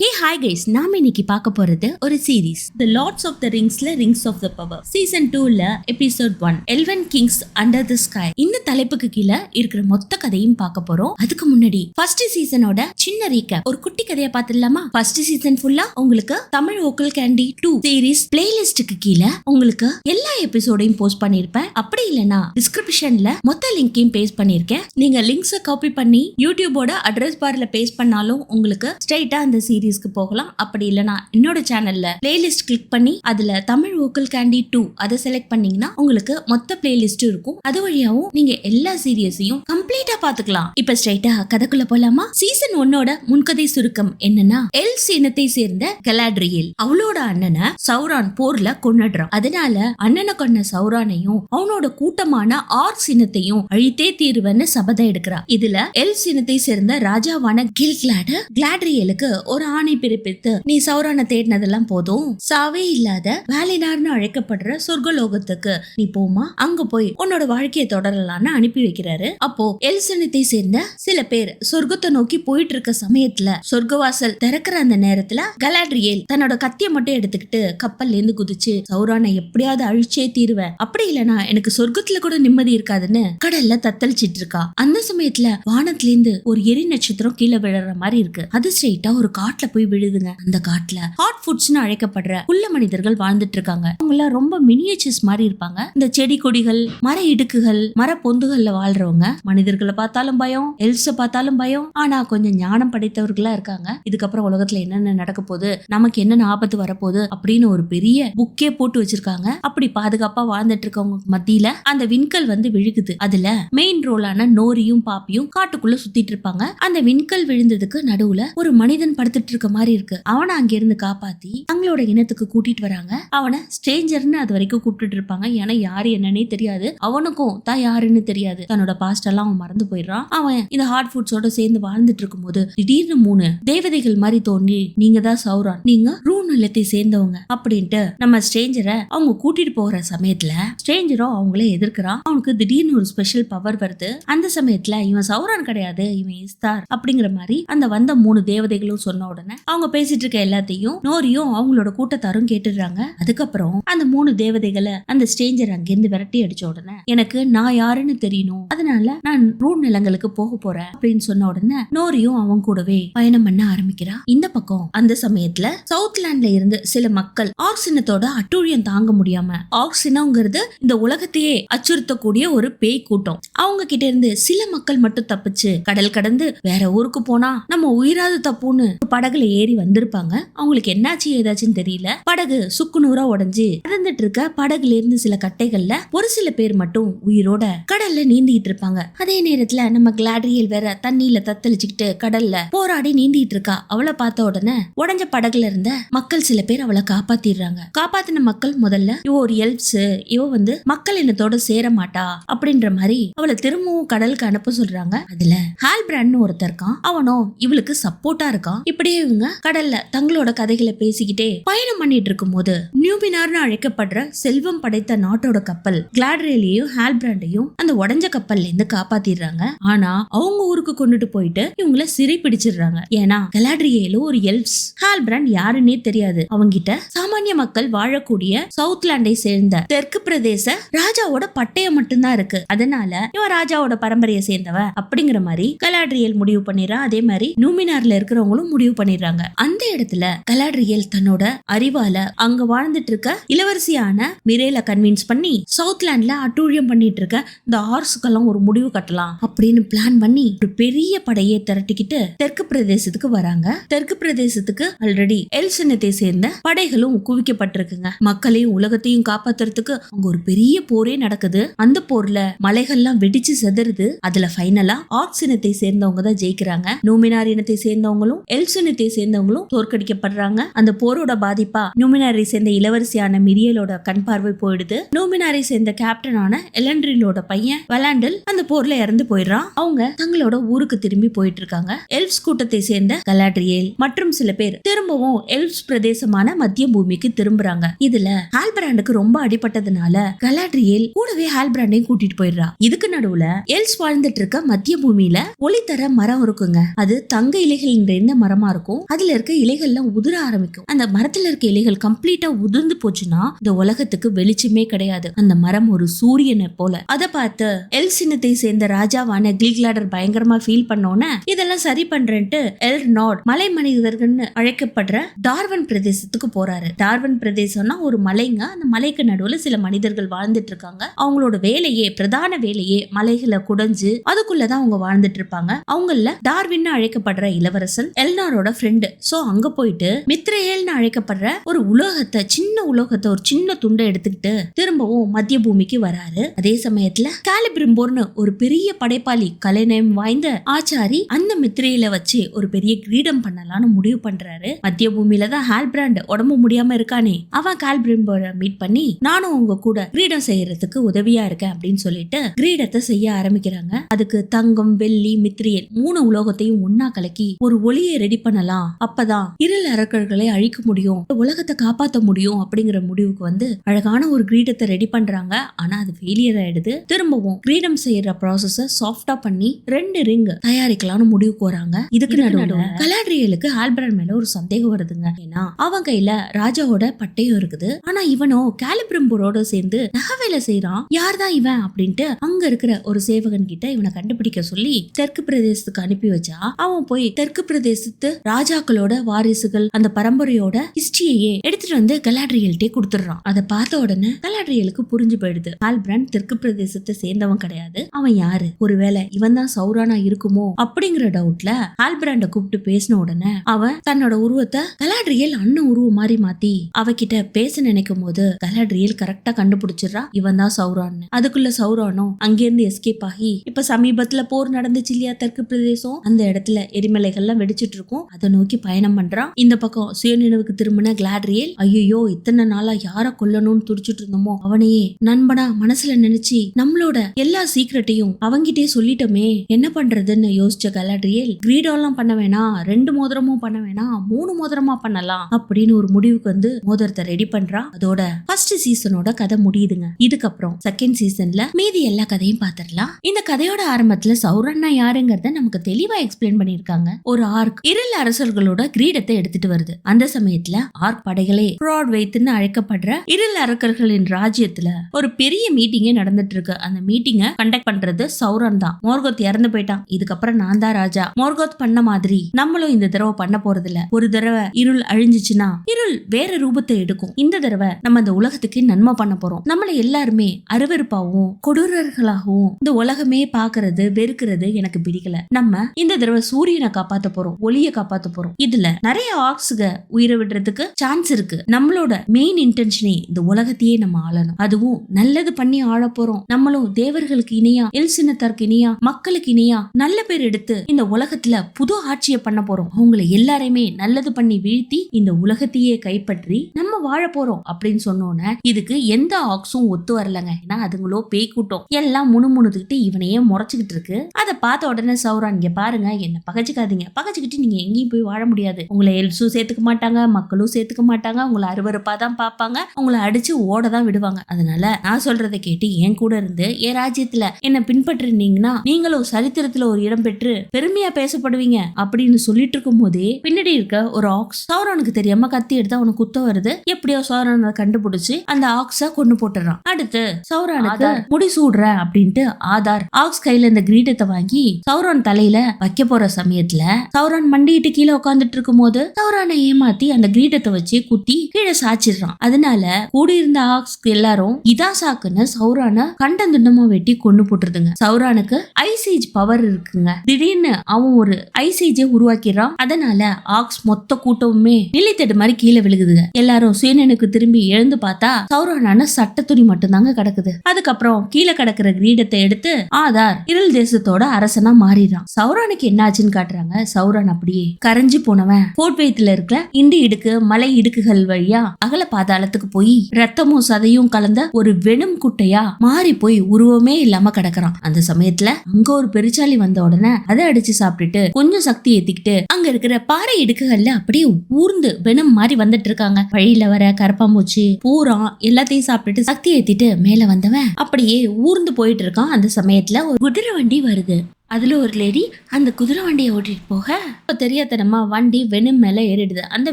Hey hi guys நாம இன்னைக்கு பார்க்க போறது ஒரு series the lords of the ரிங்ஸ்ல rings of the power season டூல episode one eleven kings under the sky இந்த தலைப்புக்கு கீழே இருக்கிற மொத்த கதையும் பார்க்க போறோம். அதுக்கு முன்னாடி ஃபர்ஸ்ட் சீசனோட சின்ன ரீகேப் ஒரு குட்டி கதையை பார்த்துடலாமா? ஃபர்ஸ்ட் சீசன் ஃபுல்லா உங்களுக்கு தமிழ் ஓக்கல் கேண்டி டூ சீரிஸ் பிளேலிஸ்டுக்கு கீழே உங்களுக்கு எல்லா எபிசோடையும் போஸ்ட் பண்ணிருப்பேன் அப்படி இல்லனா டிஸ்கிரிப்ஷன்ல மொத்த லிங்கையும் பேஸ்ட் பண்ணிருக்கேன் நீங்க லிங்க்ஸை காப்பி பண்ணி யூடியூபோட அட்ரஸ் பார்ல பேஸ்ட் பண்ணாலும் உங்களுக்கு ஸ்ட்ரைட்டா அந்த சீரீஸ்க்கு போகலாம். அப்படி இல்லைனா என்னோட சேனல்ல பிளேலிஸ்ட் கிளிக் பண்ணி அதுல தமிழ் ஓக்கல் கேண்டி டூ அதை செலக்ட் பண்ணீங்கன்னா உங்களுக்கு மொத்த பிளேலிஸ்டும் இருக்கும். அது வழியாவும் நீங்க எல்லா சீரியஸையும் கம்ப்ளீட்டா பாத்துக்கலாம் இப்ப ஸ்ட்ரைட்டா கதைக்குள்ள போலாமா? சீசன் ஒன்னோட முன்கதை சுருக்கம் என்னன்னா எல்ஸ் இனத்தை சேர்ந்த கலாட்ரியல் அவளோட அண்ணனை சௌரான் போர்ல கொண்டுடுறான் அதனால அண்ணனை கொண்ட சௌரானையும் அவனோட கூட்டமான ஆர் இனத்தையும் அழித்தே தீர்வன்னு சபதம் எடுக்கிறான். இதுல எல் இனத்தை சேர்ந்த ராஜாவான கில் கிளாடு கிளாட்ரியலுக்கு ஒரு ஆணை பிறப்பித்து நீ சௌரான தேடினதெல்லாம் போதும். சாவே இல்லாத வேலினார்னு அழைக்கப்படுற சொர்க்கலோகத்துக்கு நீ போமா அங்க போய் உன்னோட வாழ்க்கையை தொடரலாம்னு அனுப்பி வைக்கிறாரு. அப்போ எல்சனத்தை சேர்ந்த சில பேர் சொர்க்கத்தை நோக்கி போயிட்டு இருக்க சமயத்துல சொர்க்கவாசல் திறக்கிற அந்த நேரத்துல கலாட்ரியல் தன்னோட கத்திய மட்டும் எடுத்துக்கிட்டு கப்பல்ல இருந்து குதிச்சு சௌரானை எப்படியாவது அழிச்சே தீருவேன். அப்படி இல்லனா எனக்கு சொர்க்கத்துல கூட நிம்மதி இருக்காதுன்னு கடல்ல தத்தளிச்சிட்டு இருக்கா. அந்த சமயத்துல வானத்துல இருந்து ஒரு எரி நட்சத்திரம் கீழே விழற மாதிரி இருக்கு. அது ஸ்ட்ரெயிட்டா ஒரு காட்டுல போய் விழுதுங்க. அந்த காட்டுல ஹாட் ஃபுட்ஸ்னு அழைக்கப்படுற புல்ல மனிதர்கள் வாழ்ந்துட்டு இருக்காங்க. அவங்க எல்லாம் ரொம்ப மினியேச்சர்ஸ் மாதிரி இருப்பாங்க. இந்த செடி கொடிகள் மர இடுக்குகள் மர பொந்துகள்ல வாழ்றவங்க. மனிதர்களை பார்த்தாலும் பயம் எல்ஸ பார்த்தாலும் பயம். ஆனா கொஞ்சம் ஞானம் படைத்தவர்களா இருக்காங்க. இதுக்கப்புறம் உலகத்துல என்னென்ன நடக்க போகுது நமக்கு என்னென்ன ஆபத்து வரப்போகுது அப்படின்னு ஒரு பெரிய புக்கே போட்டு வச்சிருக்காங்க. அப்படி பாதுகாப்பா வாழ்ந்துட்டு இருக்கவங்க மத்தியில அந்த விண்கல் வந்து விழுகுது. அதுல மெயின் ரோலான நோரியும் பாப்பியும் காட்டுக்குள்ள சுத்திட்டு இருப்பாங்க. அந்த விண்கல் விழுந்ததுக்கு நடுவுல ஒரு மனிதன் படுத்துட்டு இருக்க மாதிரி இருக்கு. அவனை அங்கிருந்து காப்பாத்தி தங்களோட இனத்துக்கு கூட்டிட்டு வராங்க. அவனை ஸ்ட்ரேஞ்சர்னு அது வரைக்கும் கூப்பிட்டுட்டு இருப்பாங்க. ஏன்னா யாரு என்னன்னே தெரியாது. அவனுக்கும் தான் யாருன்னு தெரியாது. தன்னோட பாஸ்ட் எல்லாம் அவன் மறந்து போயிடுறான். அவன் இந்த ஹார்ட் ஃபுட்ஸோட சேர்ந்து வாழ்ந்துட்டு இருக்கும்போது திடீர்னு மூணு தேவதைகள் மாதிரி தோன்றி நீங்க தான் சௌரான். நீங்க ரூ நிலத்தை சேர்ந்தவங்க. அப்படின்ட்டு நம்ம ஸ்ட்ரேஞ்சரை அவங்க கூட்டிட்டு போகிற சமயத்துல ஸ்ட்ரேஞ்சரும் அவங்களே எதிர்க்கிறான். அவனுக்கு திடீர்னு ஒரு ஸ்பெஷல் பவர் வருது. அந்த சமயத்துல இவன் சௌரான் கிடையாது. இவன் இஸ்தார். அப்படிங்கிற மாதிரி அந்த வந்த மூணு தேவதைகளும் சொன்ன உடனே அவங்க பேசிட்டு இருக்க எல்லாத்தையும் நோரியும் அவங்களோட கூட்டத்தாரும் கேட்டுடுறாங்க. அதுக்கப்புறம் அந்த மூணு தேவதைகளை அந்த ஸ்டேஞ்சர் அங்கிருந்து விரட்டி அடிச்ச உடனே எனக்கு நான் யாருன்னு தெரியணும். அதனால நான் ரூட் நிலங்களுக்கு போக போறேன் அப்படின்னு சொன்ன உடனே நோரியும் அவன் கூடவே பயணம் பண்ண ஆரம்பிக்கிறா. இந்த பக்கம் அந்த சமயத்துல சவுத்லாண்ட்ல இருந்து சில மக்கள் ஆக்சினத்தோட அட்டூழியம் தாங்க முடியாம ஆக்சினங்கிறது இந்த உலகத்தையே அச்சுறுத்தக்கூடிய ஒரு பேய் கூட்டம் அவங்க கிட்ட இருந்து சில மக்கள் மட்டும் தப்பிச்சு கடல் கடந்து வேற ஊருக்கு போனா நம்ம உயிராது தப்புன்னு படகு படகுல ஏறி வந்திருப்பாங்க. அவங்களுக்கு என்னாச்சு ஏதாச்சுன்னு தெரியல. படகு சுக்குநூறா உடஞ்சு நடந்துட்டு இருக்க படகுல இருந்து சில கட்டைகள்ல ஒரு சில பேர் மட்டும் உயிரோட கடல்ல நீந்திட்டு இருப்பாங்க. அதே நேரத்துல நம்ம கிளாட்ரியல் வேற தண்ணியில தத்தளிச்சுக்கிட்டு கடல்ல போராடி நீந்திட்டு இருக்கா அவளை பார்த்த உடனே உடஞ்ச படகுல இருந்த மக்கள் சில பேர் அவளை காப்பாத்திடுறாங்க. காப்பாத்தின மக்கள் முதல்ல இவ ஒரு எல்ப்ஸ் இவ வந்து மக்கள் இனத்தோட சேர மாட்டா. அப்படின்ற மாதிரி அவளை திரும்பவும் கடலுக்கு அனுப்ப சொல்றாங்க. அதுல ஹால் பிராண்ட்னு ஒருத்தர் இருக்கான். அவனும் இவளுக்கு சப்போர்ட்டா இருக்கான். இப்படியே இவங்க கடல்ல தங்களோட கதைகளை பேசிக்கிட்டே பயணம் பண்ணிட்டு இருக்கும்போது நியூபினார்னு அழைக்கப்படுற செல்வம் படைத்த நாட்டோட கப்பல் கிளாட்ரேலியையும் ஹால்பிராண்டையும் அந்த உடஞ்ச கப்பல்ல இருந்து காப்பாத்திடுறாங்க. ஆனா அவங்க ஊருக்கு கொண்டுட்டு போயிட்டு இவங்கள சிறை பிடிச்சிடுறாங்க ஏன்னா கலாட்ரியேல ஒரு எல்ஸ் ஹால்பிராண்ட் யாருன்னே தெரியாது. அவங்கிட்ட சாமானிய மக்கள் வாழக்கூடிய சவுத்லாண்டை சேர்ந்த தெற்கு பிரதேச ராஜாவோட பட்டயம் மட்டும்தான் இருக்கு. அதனால இவன் ராஜாவோட பரம்பரையை சேர்ந்தவ அப்படிங்கிற மாதிரி கலாட்ரியல் முடிவு பண்ணிடுறான். அதே மாதிரி நியூமினார்ல இருக்கிறவங்களும் முடிவு பண்ணிடுறாங்க. அந்த இடத்துல கலாட்ரியல் தன்னோட அறிவால அங்க வாழ்ந்துட்டு இருக்க இளவரசியான மிரேல கன்வின்ஸ் பண்ணி சவுத்லாண்ட்ல அட்டூழியம் பண்ணிட்டு இருக்க இந்த ஆர்ஸுக்கெல்லாம் ஒரு முடிவு கட்டலாம் அப்படின்னு பிளான் பண்ணி ஒரு பெரிய படையை திரட்டிக்கிட்டு தெற்கு பிரதேசத்துக்கு வராங்க. தெற்கு பிரதேசத்துக்கு ஆல்ரெடி எல் சின்னத்தை சேர்ந்த படைகளும் குவிக்கப்பட்டிருக்குங்க. மக்களையும் உலகத்தையும் காப்பாத்துறதுக்கு அங்க ஒரு பெரிய போரே நடக்குது. அந்த போர்ல மலைகள்லாம் வெடிச்சு செதறுது. அதுல ஃபைனலா ஆக்ஸ் இனத்தை சேர்ந்தவங்க தான் ஜெயிக்கிறாங்க. நோமினார் இனத்தை சேர்ந்தவங்களும் எல்ஸ் இனத்தை சேர்ந்தவங்களும் தோற்கடிக்கப்படுறாங்க. அந்த போரோட பாதிப்பா நூமினாரை சேர்ந்த இளவரசியான மிரியலோட கண் பார்வை போயிடுது. நூமினாரை சேர்ந்த கேப்டனான எலண்ட்ரிலோட பையன் வலாண்டல் அந்த போர்ல இறந்து போயிடுறான். அவங்க தங்களோட ஊருக்கு திரும்பி போயிட்டு இருக்காங்க எல்ப்ஸ் கூட்டத்தை சேர்ந்த கலாட்ரியேல் மற்றும் சில பேர் திரும்பவும் எல்ப்ஸ் பிரதேசமான மத்திய பூமிக்கு திரும்புறாங்க. இதுல ஹால்பிராண்டுக்கு ரொம்ப அடிபட்டதுனால கலாட்ரியேல் கூடவே ஹால்பிராண்டையும் கூட்டிட்டு போயிடுறா. இதுக்கு நடுவுல எல்ஸ் வாழ்ந்துட்டு இருக்க மத்திய பூமியில ஒளித்தர மரம் இருக்குங்க. அது தங்க இலைகள் நிறைந்த மரமா இருக்கும். அதுல இருக்க இலைகள்லாம் உதிர ஆரம்பிக்கும். அந்த மரத்துல இருக்க இலைகள் கம்ப்ளீட்டா உதிர்ந்து போச்சுன்னா இந்த உலகத்துக்கு வெளிச்சமே கிடையாது. அந்த மரம் ஒரு சூரியனை போல. அதை பார்த்து எல் சின்னத்தை சேர்ந்த ராஜாவான கில்கிளாடர் பயங்கரமா ஃபீல் பண்ணோன்னே இதெல்லாம் சரி பண்றேன்ட்டு எல் நாட் மலை மனிதர்கள்னு அழைக்கப்படுற டார்வன் பிரதேசத்துக்கு போறாரு. டார்வன் பிரதேசம்னா ஒரு மலைங்க. அந்த மலைக்கு நடுவுல சில மனிதர்கள் வாழ்ந்துட்டு இருக்காங்க. அவங்களோட வேலையே பிரதான வேலையே மலைகளை குடைஞ்சு அதுக்குள்ளதான் அவங்க வாழ்ந்துட்டு இருப்பாங்க. அவங்கள டார்வின்னு அழைக்கப்படுற இளவரசன் எல்னாரோட ஃப்ரெண்டு ஸோ அங்க போயிட்டு மித்ரேல்னு அழைக்கப்படுற ஒரு உலோகத்தை சின்ன உலோகத்தை ஒரு சின்ன துண்டை எடுத்துக்கிட்டு திரும்பவும் மத்திய பூமிக்கு வராரு. அதே சமயத்துல காலிபிரிம்போர்னு ஒரு பெரிய படைப்பாளி கலைநயம் வாய்ந்த ஆச்சாரி அந்த மித்ரையில வச்சு ஒரு பெரிய கிரீடம் பண்ணலாம்னு முடிவு பண்றாரு. மத்திய பூமியில தான் ஹால்பிராண்ட் உடம்பு முடியாம இருக்கானே. அவன் கால்பிரிம்போரை மீட் பண்ணி நானும் உங்க கூட கிரீடம் செய்யறதுக்கு உதவியா இருக்கேன் அப்படின்னு சொல்லிட்டு கிரீடத்தை செய்ய ஆரம்பிக்கிறாங்க. அதுக்கு தங்கம் வெள்ளி மித்ரியல் மூணு உலோகத்தையும் ஒன்னா கலக்கி ஒரு ஒளியை ரெடி பண்ணலாம். அப்பதான் இருள் அரக்கர்களை அழிக்க முடியும் உலகத்தை காப்பாத்த முடியும் அப்படிங்கிற முடிவுக்கு வந்து அழகான ஒரு கிரீடத்தை ரெடி பண்றாங்க. ஆனா அது ஃபெயிலியர் ஆயிடுது. திரும்பவும் கிரீடம் செய்யற ப்ராசஸ சாஃப்டா பண்ணி ரெண்டு ரிங் தயாரிக்கலாம்னு முடிவுக்கு வராங்க. இதுக்கு நடுவுல கலாட்ரியலுக்கு ஆல்பரன் மேல ஒரு சந்தேகம் வருதுங்க. ஏன்னா அவன் கையில ராஜாவோட பட்டயம் இருக்குது. ஆனா இவனோ கேலிபிரம்பூரோட சேர்ந்து நகை வேலை செய்யறான் யார் தான் இவன் அப்படின்ட்டு அங்க இருக்கிற ஒரு சேவகன் கிட்ட இவனை கண்டுபிடிக்க சொல்லி தெற்கு பிரதேசத்துக்கு அனுப்பி வச்சா அவன் போய் தெற்கு பிரதேசத்து ராஜாக்களோட வாரிசுகள் அந்த பரம்பரையோட ஹிஸ்டரியையே எடுத்துட்டு வந்து கலாட்ரியல்ட்டே கொடுத்துடுறான். அதை பார்த்த உடனே கலாட்ரியலுக்கு புரிஞ்சு போயிடுது. கால்பிரான் தெற்கு பிரதேசத்தை சேர்ந்தவன் கிடையாது. அவன் யாரு? ஒருவேளை இவன் தான் சௌரானா இருக்குமோ? அப்படிங்கிற டவுட்ல ஆல்பிராண்ட கூப்பிட்டு பேசின உடனே அவன் தன்னோட உருவத்தை கலாட்ரியல் அண்ணன் உருவம் மாதிரி மாத்தி அவகிட்ட பேச நினைக்கும் போது கலாட்ரியல் கரெக்டா கண்டுபிடிச்சிடுறா. இவன் தான் சௌரான்னு. அதுக்குள்ள சௌரானும் அங்கிருந்து எஸ்கேப் ஆகி இப்ப சமீபத்துல போர் நடந்துச்சு இல்லையா தெற்கு பிரதேசம்? அந்த இடத்துல எரிமலைகள்லாம் வெடிச்சிட்டு இருக்கும். அதை நோக்கி பயணம் பண்றான். இந்த பக்கம் சுயநினைவுக்கு திரும்பின கிளாட்ரியல் ஐயோ இத்தனை நாளா யார கொல்லணும்னு துடிச்சிட்டு இருந்தோமோ? அவனையே நண்பனா மனசுல நினைச்சு நம்மளோட எல்லா சீக்ரெட்டையும் அவங்கிட்டே சொல்லிட்டோமே. என்ன பண்றதுன்னு யோசிச்ச கலாட்ரியல் கிரீடம்லாம் பண்ண வேணாம் ரெண்டு மோதிரமும் பண்ண வேணாம் மூணு மோதிரமா பண்ணலாம். அப்படின்னு ஒரு முடிவுக்கு வந்து மோதிரத்தை ரெடி பண்றான். அதோட ஃபர்ஸ்ட் சீசனோட கதை முடியுதுங்க. இதுக்கப்புறம் செகண்ட் சீசன்ல மீதி எல்லா கதையும் பாத்திரலாம் இந்த கதையோட ஆரம்பத்துல சௌரண்ணா யாருங்கிறத நமக்கு தெளிவா எக்ஸ்பிளைன் பண்ணிருக்காங்க ஒரு ஆர்க் இருள் அரசர்களோட கிரீடத்தை எடுத்துட்டு வருது. அந்த சமயத்துல ஆர்க் படைகளே ஃப்ராட் வைத்துன்னு அழைக்கப்படுற இருள் அரக்கர்களின் ராஜ்யத்துல ஒரு பெரிய மீட்டிங்கே நடந்துட்டு இருக்கு அந்த மீட்டிங்க கண்டக்ட் பண்றது சௌரன் தான். மோர்கோத் இறந்து போயிட்டான். இதுக்கப்புறம் நான் தான் ராஜா. மோர்கோத் பண்ண மாதிரி நம்மளும் இந்த தடவை பண்ண போறது இல்ல ஒரு தடவை இருள் அழிஞ்சிச்சுன்னா இருள் வேற ரூபத்தை எடுக்கும். இந்த தடவை நம்ம இந்த உலகத்துக்கு நன்மை பண்ண போறோம். நம்மள எல்லாருமே அருவருப்பாவும் கொடூரர்களாகவும் இந்த உலகமே பாக்குறது வெறுக்கிறது எனக்கு பிடிக்கல. நம்ம இந்த தடவை சூரியனை காப்பாத்த போறோம். ஒளியை காப்பாத்த போறோம். இதுல நிறைய ஆக்ஸுக உயிரை விடுறதுக்கு சான்ஸ் இருக்கு. நம்மளோட மெயின் இன்டென்ஷனே இந்த உலகத்தையே நம்ம ஆளணும். அதுவும் நல்லது பண்ணி ஆள போறோம். நம்மளும் தேவர்களுக்கு இணையா எல்சினத்தாருக்கு இணையா மக்களுக்கு இணையா நல்ல பேர் எடுத்து இந்த உலகத்துல புது ஆட்சியை பண்ண போறோம். அவங்களை எல்லாரையுமே நல்லது பண்ணி வீழ்த்தி இந்த உலகத்தையே கைப்பற்றி நம்ம வாழ போறோம் அப்படின்னு சொன்னோன்னே இதுக்கு எந்த ஆக்ஸும் ஒத்து வரலங்க. ஏன்னா அதுங்களோ பேய் கூட்டம் எல்லாம் முணுமுணுத்துக்கிட்டு இவனையே முறைச்சுக்கிட்டு இருக்கு. அதை பார்த்த உடனே சௌரான் இங்க பாருங்க என்ன பகச்சுக்காதீங்க. பகச்சுக்கிட்டு நீங்க எங்கேயும் போய் வாழ முடியாது. உங்களை எல்ஸும் சேர்த்துக்க மாட்டாங்க மக்களும் சேர்த்துக்க மாட்டாங்க. உங்களை அருவருப்பா தான் பார்ப்பாங்க. உங்களை அடிச்சு ஓட தான் விடுவாங்க. அதனால நான் சொல்றதை கேட்டு என் கூட இருந்து என் ராஜ்யத்துல என்ன பின்பற்றினீங்கன்னா நீங்களும் சரித்திரத்துல ஒரு இடம் பெற்று பெருமையா பேசப்படுவீங்க. அப்படின்னு சொல்லிட்டு இருக்கும் போதே பின்னாடி இருக்க ஒரு ஆக்ஸ் சௌரானுக்கு தெரியாம கத்தி எடுத்து அவனுக்கு குத்த வருது. எப்படியோ சௌரான கண்டுபிடிச்சு அந்த ஆக்ஸ கொண்டு போட்டுறான். அடுத்து சௌரானுக்கு முடி சூடுறேன் அப்படின்ட்டு ஆதார். ஆக்ஸ் கையில இந்த கிரீடத்தை வாங்கி சௌரான் தலையில வைக்க போற சமயத்துல சௌரான் மண்டிட்டு கீழே உட்காந்துட்டு இருக்கும் போது சௌரானை ஏமாத்தி அந்த கிரீடத்தை வச்சு குத்தி கீழே சாச்சிடுறான் அதனால கூடியிருந்த ஆக்ஸ் எல்லாரும் இதான் சாக்குன்னு சௌரான கண்டந்துண்டமா வெட்டி கொண்டு போட்டுருதுங்க. சௌரானுக்கு ஐசேஜ் பவர் இருக்குங்க. திடீர்னு அவன் ஒரு ஐசேஜை உருவாக்கிடுறான். அதனால ஆக்ஸ் மொத்த கூட்டமுமே நிலைத்தடு மாதிரி கீழே விழுகுதுங்க. எல்லாரும் சுயனனுக்கு திரும்பி எழுந்து பார்த்தா சௌரானான சட்ட துணி மட்டும்தாங்க கிடக்குது. அதுக்கப்புறம் கீழே கிடக்குற கிரீடத்தை எடுத்து ஆதார் இருள் தேசத்தோட அரசனா மாறிடுறான். சௌரானுக்கு என்ன ஆச்சுன்னு காட்டுறாங்க. சௌரான் அப்படியே கரைஞ்சு போனவன். போர்ட் வெயித்துல இருக்கிற இண்டு இடுக்கு மலை இடுக்குகள் வழியா அகல பாதாளத்துக்கு போய் ரத்தமும் சதையும் கலந்த ஒரு வெணும் குட்டையா மாறி போய் உருவமே இல்லாம கிடக்குறான். அந்த சமயத்துல அங்க ஒரு பெருச்சாலி வந்த உடனே அதை அடிச்சு சாப்பிட்டுட்டு கொஞ்சம் சக்தி ஏத்திக்கிட்டு அங்க இருக்கிற பாறை இடுக்குகள்ல அப்படியே ஊர்ந்து வெனம் மாதிரி வந்துட்டு இருக்காங்க. வழியில வர கரப்பாம்பூச்சி பூரா எல்லாத்தையும் சாப்பிட்டுட்டு சக்தி ஏத்திட்டு மேல வந்தவன் அப்படியே ஊர்ந்து போயிட்டு இருக்கான். அந்த சமயத்துல ஒரு குதிரை வண்டி வருது. அதுல ஒரு லேடி அந்த குதிரை வண்டியை ஓட்டிட்டு போக. தெரியாதனமா வண்டி வெனும் மேல ஏறிடுது. அந்த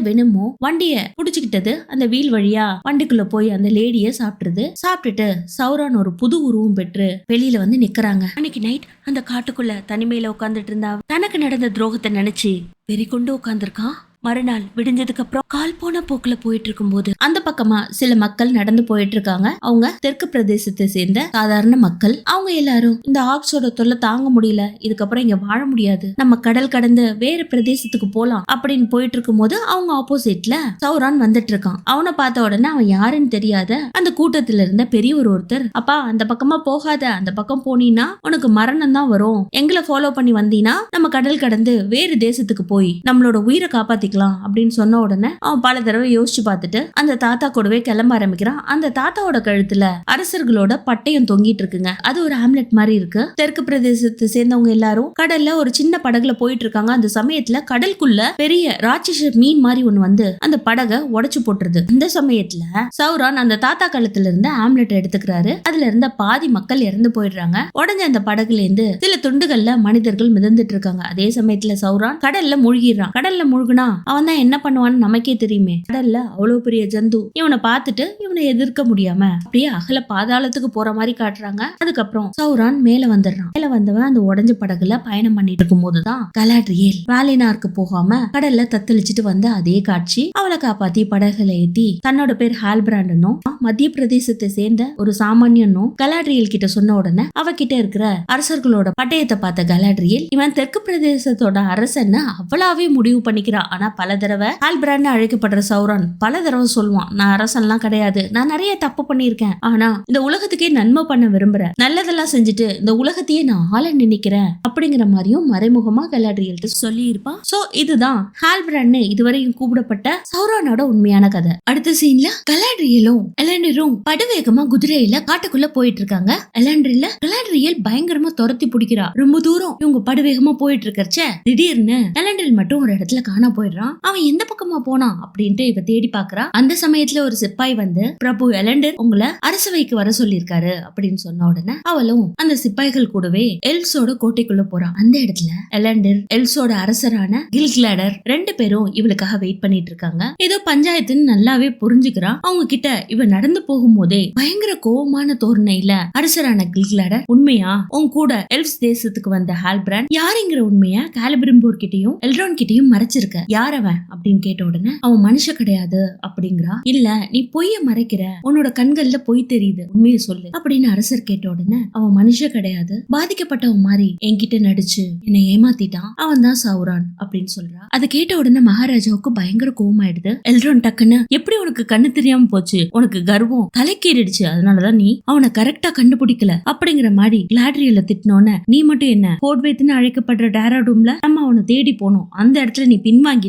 வெனுமும் வண்டிய புடிச்சுக்கிட்டது. அந்த வீல் வழியா வண்டிக்குள்ள போய் அந்த லேடிய சாப்பிட்டுருது. சாப்பிட்டுட்டு சௌரான் ஒரு புது உருவம் பெற்று வெளியில வந்து நிக்கிறாங்க. அன்னைக்கு நைட் அந்த காட்டுக்குள்ள தனிமையில உட்காந்துட்டு இருந்தா தனக்கு நடந்த துரோகத்தை நினைச்சு வெறி கொண்டு உட்காந்துருக்கான் மறுநாள் விடிஞ்சதுக்கு அப்புறம் கால் போன போக்குல போயிட்டு இருக்கும்போது அந்த பக்கமா சில மக்கள் நடந்து போயிட்டு இருக்காங்க அவங்க தெற்கு பிரதேசத்தை சேர்ந்த சாதாரண மக்கள். அவங்க எல்லாரும் இந்த ஆக்ஸோட தொல்லை தாங்க முடியல இதுக்கப்புறம் இங்க வாழ முடியாது. நம்ம கடல் கடந்து வேற பிரதேசத்துக்கு போலாம் அப்படின்னு போயிட்டு இருக்கும்போது அவங்க ஆப்போசிட்ல சௌரான் வந்துட்டு இருக்கான் அவனை பார்த்த உடனே அவன் யாருன்னு தெரியாத அந்த கூட்டத்துல இருந்த பெரியவர் ஒருத்தர் அப்பா அந்த பக்கமா போகாத அந்த பக்கம் போனீங்கன்னா உனக்கு மரணம் தான் வரும். எங்களை ஃபாலோ பண்ணி வந்தீங்கன்னா நம்ம கடல் கடந்து வேறு தேசத்துக்கு போய் நம்மளோட உயிரை பண்ணிக்கலாம் அப்படின்னு சொன்ன உடனே அவன் பல தடவை யோசிச்சு பார்த்துட்டு அந்த தாத்தா கூடவே கிளம்ப ஆரம்பிக்கிறான். அந்த தாத்தாவோட கழுத்துல அரசர்களோட பட்டயம் தொங்கிட்டு இருக்குங்க. அது ஒரு ஆம்லெட் மாதிரி இருக்கு. தெற்கு பிரதேசத்தை சேர்ந்தவங்க எல்லாரும் கடல்ல ஒரு சின்ன படகுல போயிட்டு இருக்காங்க. அந்த சமயத்துல கடலுக்குள்ள பெரிய ராட்சச மீன் மாதிரி ஒண்ணு வந்து அந்த படகை உடைச்சு போட்டுருது. இந்த சமயத்துல சௌரான் அந்த தாத்தா கழுத்துல இருந்து ஆம்லெட் எடுத்துக்கிறாரு. அதுல இருந்த பாதி மக்கள் இறந்து போயிடுறாங்க. உடஞ்ச அந்த படகுல இருந்து சில துண்டுகள்ல மனிதர்கள் மிதந்துட்டு இருக்காங்க. அதே சமயத்துல சௌரான் கடல்ல மூழ்கிடுறான். கடல்ல மூழ்கினா அவன் தான் என்ன பண்ணுவான்னு நமக்கே தெரியுமே. கடல்ல அவ்வளவு பெரிய ஜந்து. இவனை பார்த்துட்டு இவனை எதிர்க்க முடியாம அப்படியே அகல பாதாளத்துக்கு போற மாதிரி காட்டுறாங்க. அதுக்கப்புறம் சௌரான் மேல வந்துடுறான். மேல வந்தவன் அந்த உடஞ்ச படகுல பயணம் பண்ணிட்டு இருக்கும் போதுதான் கலாட்ரியல் வேலினாருக்கு போகாம கடல்ல தத்தளிச்சுட்டு வந்த அதே காட்சி அவளை காப்பாத்தி படகுல ஏத்தி தன்னோட பேர் ஹால்பிராண்டனும் மத்திய பிரதேசத்தை சேர்ந்த ஒரு சாமானியனும் கலாட்ரியல் கிட்ட சொன்ன உடனே அவகிட்ட இருக்கிற அரசர்களோட பட்டயத்தை பார்த்த கலாட்ரியல் இவன் தெற்கு பிரதேசத்தோட அரசன்னு அவளாவே முடிவு பண்ணிக்கிறான் ஆனா பல தடவை. ஆல்பிரான் அழைக்கப்படுற சௌரான் பல தடவை சொல்லுவான் நான் அரசன்லாம் கிடையாது. நான் நிறைய தப்பு பண்ணியிருக்கேன். ஆனா இந்த உலகத்துக்கே நன்மை பண்ண விரும்புறேன். நல்லதெல்லாம் செஞ்சுட்டு இந்த உலகத்தையே நான் ஆள நினைக்கிறேன். அப்படிங்கிற மாதிரியும் மறைமுகமா கலாட்ரியல்ட்ட சொல்லி இருப்பான் சோ இதுதான் ஹால்பிராண்ட் இதுவரையும் கூப்பிடப்பட்ட சௌரானோட உண்மையான கதை. அடுத்த சீன்ல கலாட்ரியலும் எலண்டரும் படுவேகமா குதிரையில காட்டுக்குள்ள போயிட்டு இருக்காங்க எலண்டரில கலாட்ரியல் பயங்கரமா துரத்தி பிடிக்கிறா. ரொம்ப தூரம் இவங்க படுவேகமா போயிட்டு இருக்கிறச்ச திடீர்னு எலண்டரில் மட்டும் ஒரு இடத்துல காண போயிடுறான் அவன் எந்த பக்கமா போனான் அப்படின்ட்டு இவ தேடி பாக்குறா. அந்த சமயத்துல ஒரு சிப்பாய் வந்து பிரபு எலண்டர் உங்களை அரசவைக்கு வர சொல்லியிருக்காரு அப்படின்னு சொன்ன உடனே அவளும் அந்த சிப்பாய்கள் கூடவே எல்ஸோட கோட்டைக்குள்ள போறான். அந்த இடத்துல எலண்டர் எல்ஸோட அரசரான கில்கிளாடர் ரெண்டு பேரும் இவளுக்காக வெயிட் பண்ணிட்டு இருக்காங்க. ஏதோ பஞ்சாயத்துன்னு நல்லாவே புரிஞ்சுக்கிறான். அவங்க கிட்ட இவ நடந்து போகும்போதே பயங்கர கோவமான தோரணையில அரசரான கில்கிளாடர் உண்மையா? உன் கூட எல்ஸ் தேசத்துக்கு வந்த ஹால்பிரான் யாருங்கிற உண்மைய காலிபிரிம்போர் கிட்டயும் எல்ரோன் கிட்டயும் மறைச்சிருக்க. யார் அவன் அப்படின்னு கேட்ட உடனே அவன் மனுஷ கிடையாது அப்படிங்கிறா. இல்ல நீ பொய்ய மறைக்கிற. உன்னோட கண்கள்ல பொய் தெரியுது. உண்மையை சொல்லு அப்படின்னு அரசர் கேட்ட உடனே அவன் மனுஷ கிடையாது. பாதிக்கப்பட்டவன் மாதிரி என்கிட்ட நடிச்சு என்னை ஏமாத்திட்டான். அவன் தான் சௌரான் அப்படின்னு சொல்றா. அதை கேட்ட உடனே மகாராஜாவுக்கு பயங்கர கோவமாயிடுது. எல்ரோன் டக்குன்னு எப்படி உனக்கு கண்ணு தெரியாம போச்சு? உனக்கு கர்வம் தலைக்கேறிடுச்சு. அதனாலதான் நீ அவனை கரெக்டா கண்டுபிடிக்கல அப்படிங்கிற மாதிரி கிளாட்ரியல திட்டினோன்னு நீ மட்டும் என்ன? கோட்வேத்துன்னு அழைக்கப்படுற டேராடூம்ல நம்ம அவனை தேடி போனோம். அந்த இடத்துல நீ